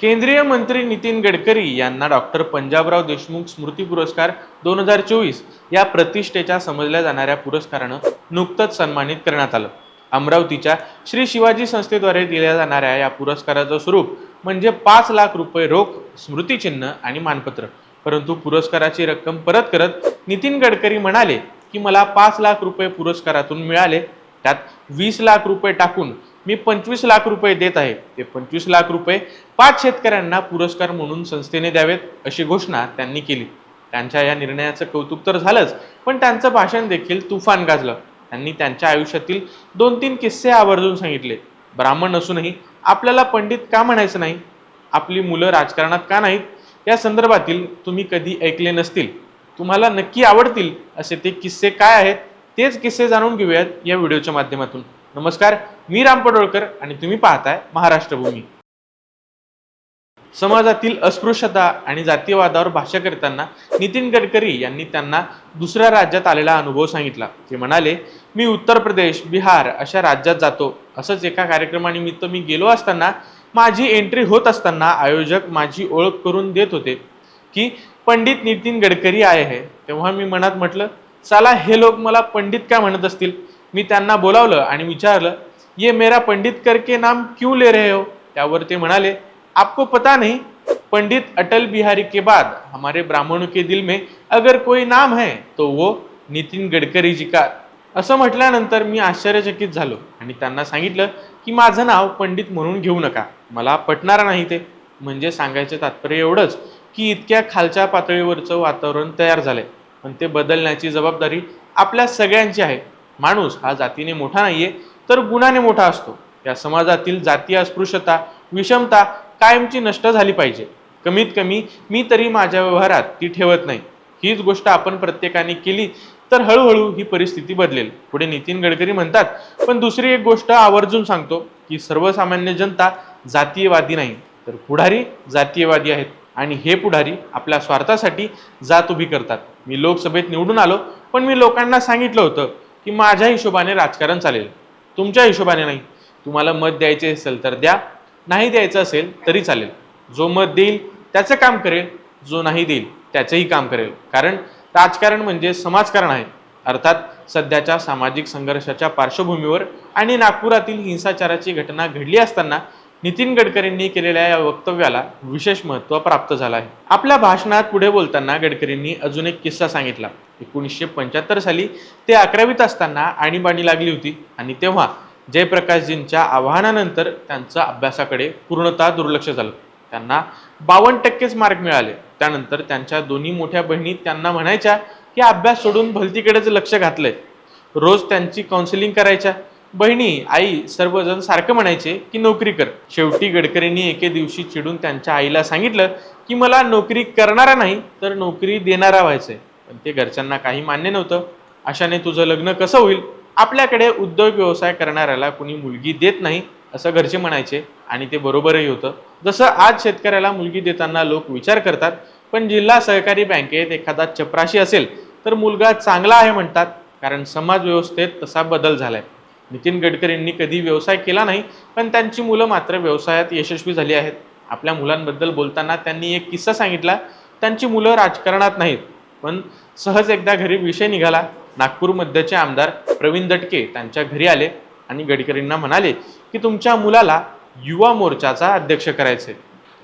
केंद्रीय मंत्री नितीन गडकरी यांना डॉक्टर पंजाबराव देशमुख स्मृती पुरस्कार दोन हजार चोवीस या प्रतिष्ठेच्या समजल्या जाणाऱ्या पुरस्कारानं नुकतंच सन्मानित करण्यात आलं. अमरावतीच्या श्री शिवाजी संस्थेद्वारे दिल्या जाणाऱ्या या पुरस्काराचं स्वरूप म्हणजे पाच लाख रुपये रोख स्मृतिचिन्ह आणि मानपत्र. परंतु पुरस्काराची रक्कम परत करत नितीन गडकरी म्हणाले की मला पाच लाख रुपये पुरस्कारातून मिळाले. त्यात वीस लाख रुपये टाकून मी पंचवीस लाख रुपये देत आहे. ते पंचवीस लाख रुपये पाच शेतकऱ्यांना पुरस्कार म्हणून संस्थेने द्यावेत अशी घोषणा त्यांनी केली. त्यांच्या या निर्णयाचं कौतुक तर झालंच पण त्यांचं भाषण देखील तुफान गाजलं. त्यांनी त्यांच्या आयुष्यातील दोन तीन किस्से आवर्जून सांगितले. ब्राह्मण असूनही आपल्याला पंडित का म्हणायचं नाही? आपली मुलं राजकारणात का नाहीत? या संदर्भातील तुम्ही कधी ऐकले नसतील. तुम्हाला नक्की आवडतील असे ते किस्से काय आहेत? तेच किस्से जाणून घेऊयात या व्हिडिओच्या माध्यमातून. नमस्कार मी राम पडोळकर आणि तुम्ही पाहताय महाराष्ट्रभूमी. समाजातील अस्पृश्यता आणि जातीयवादावर भाष्य करताना नितीन गडकरी यांनी त्यांना दुसऱ्या राज्यात आलेला अनुभव सांगितला. ते म्हणाले मी उत्तर प्रदेश बिहार अशा राज्यात जातो. असंच एका कार्यक्रमानिमित्त मी गेलो असताना माझी एंट्री होत असताना आयोजक माझी ओळख करून देत होते की पंडित नितीन गडकरी आहे तेव्हा मी मनात म्हटलं चला हे लोक मला पंडित का म्हणत असतील? मी त्यांना बोलावलं आणि विचारलं ये मेरा पंडित करके नाम क्यों ले रहे हो? त्यावर ते म्हणाले आपको पता नहीं पंडित अटल बिहारी के बाद हमारे ब्राह्मणों के दिल में अगर कोई नाम है तो वो नितीन गडकरी जी का. असं म्हटल्यानंतर मी आश्चर्यचकित झालो आणि त्यांना सांगितलं की माझं नाव पंडित म्हणून घेऊ नका मला पटणार नाही ते. म्हणजे सांगायचं तात्पर्य एवढंच की इतक्या खालच्या पातळीवरचं वातावरण तयार झालंय. पण ते बदलण्याची जबाबदारी आपल्या सगळ्यांची आहे. माणूस हा जातीने मोठा नाहीये तर गुणाने मोठा असतो. या समाजातील जातीय अस्पृश्यता विषमता कायमची नष्ट झाली पाहिजे. कमीत कमी मी तरी माझ्या व्यवहारात ती ठेवत नाही. हीच गोष्ट आपण प्रत्येकाने केली तर हळूहळू ही परिस्थिती बदलेल. पुढे नितीन गडकरी म्हणतात पण दुसरी एक गोष्ट आवर्जून सांगतो की सर्वसामान्य जनता जातीयवादी नाही तर पुढारी जातीयवादी आहेत. आणि हे पुढारी आपल्या स्वार्थासाठी जात उभी करतात. मी लोकसभेत निवडून आलो पण मी लोकांना सांगितलं होतं की माझ्या हिशोबाने राजकारण चालेल. तुमच्या हिशोबाने नाही. तुम्हाला मत द्यायचे असेल तर द्या. नाही द्यायचं असेल तरी चालेल. जो मत देईल त्याचं काम करेल. जो नाही देईल त्याचंही काम करेल. कारण राजकारण म्हणजे समाजकारण आहे. अर्थात सध्याच्या सामाजिक संघर्षाच्या पार्श्वभूमीवर आणि नागपुरातील हिंसाचाराची घटना घडली असताना नितीन गडकरींनी केलेल्या या वक्तव्याला विशेष महत्त्व प्राप्त झालं आहे. आपल्या भाषणात पुढे बोलताना गडकरींनी अजून एक किस्सा सांगितला. एकोणीसशे पंच्याहत्तर साली ते अकरावीत असताना आणीबाणी लागली होती आणि तेव्हा जयप्रकाशजींच्या आवाहनानंतर त्यांचं अभ्यासाकडे पूर्णतः दुर्लक्ष झालं. त्यांना बावन्न टक्केच मार्क मिळाले. त्यानंतर त्यांच्या दोन्ही मोठ्या बहिणी त्यांना म्हणायच्या की अभ्यास सोडून भलतीकडेच लक्ष घातलंय. रोज त्यांची काउन्सिलिंग करायच्या. बहिणी आई सर्वजण सारखं म्हणायचे की नोकरी कर. शेवटी गडकरींनी एके दिवशी चिडून त्यांच्या आईला सांगितलं की मला नोकरी करणारा नाही तर नोकरी देणारा व्हायचंय. पण ते घरच्यांना काही मान्य नव्हतं. अशाने तुझं लग्न कसं होईल? आपल्याकडे उद्योग व्यवसाय करणाऱ्याला कुणी मुलगी देत नाही असं घरचे म्हणायचे. आणि ते बरोबरही होतं. जसं आज शेतकऱ्याला मुलगी देताना लोक विचार करतात पण जिल्हा सहकारी बँकेत एखादा चपराशी असेल तर मुलगा चांगला आहे म्हणतात. कारण समाज व्यवस्थेत तसा बदल झालाय. नितीन गडकरींनी कधी व्यवसाय केला नाही पण त्यांची मुलं मात्र व्यवसायात यशस्वी झाली आहेत. आपल्या मुलांबद्दल बोलताना त्यांनी एक किस्सा सांगितला त्यांची मुलं राजकारणात नाहीत पण सहज एकदा घरी विषय निघाला. नागपूर मध्यचे आमदार प्रवीण दटके त्यांच्या घरी आले आणि गडकरींना म्हणाले की तुमच्या मुलाला युवा मोर्चाचा अध्यक्ष करायचे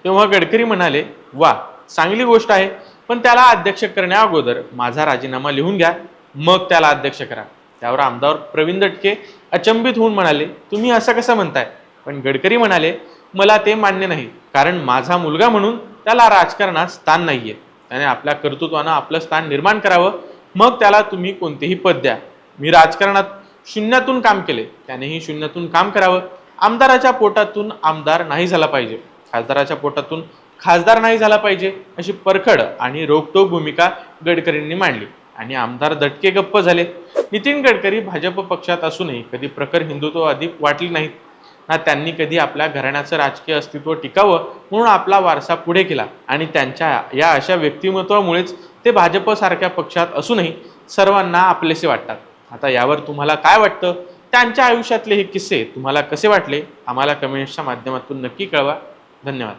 तेव्हा गडकरी म्हणाले वा चांगली गोष्ट आहे पण त्याला अध्यक्ष करण्या अगोदर माझा राजीनामा लिहून घ्या मग त्याला अध्यक्ष करा. त्यावर आमदार प्रवीण दटके अचंबित होऊन म्हणाले तुम्ही असं कसं म्हणताय? पण गडकरी म्हणाले मला ते मान्य नाही कारण माझा मुलगा म्हणून त्याला राजकारणात स्थान नाहीये. त्याने आपल्या कर्तृत्वानं आपलं स्थान निर्माण करावं मग त्याला तुम्ही कोणतेही पद द्या. मी राजकारणात शून्यातून काम केले त्यानेही शून्यातून काम करावं. आमदाराच्या पोटातून आमदार नाही झाला पाहिजे. खासदाराच्या पोटातून खासदार नाही झाला पाहिजे अशी परखड आणि रोखटोक भूमिका गडकरींनी मांडली. आणि आमदार दटके गप्प झाले. नितीन गडकरी भाजप पक्षात असूनही कधी प्रखर हिंदुत्ववादी वाटले नाहीत. ना त्यांनी कधी आपल्या घराण्याचं राजकीय अस्तित्व टिकावं म्हणून आपला वारसा पुढे केला आणि त्यांच्या या अशा व्यक्तिमत्वामुळेच ते भाजपसारख्या पक्षात असूनही सर्वांना आपलेसे वाटतात. आता यावर तुम्हाला काय वाटतं? त्यांच्या आयुष्यातले हे किस्से तुम्हाला कसे वाटले? आम्हाला कमेंट्सच्या माध्यमातून नक्की कळवा. धन्यवाद.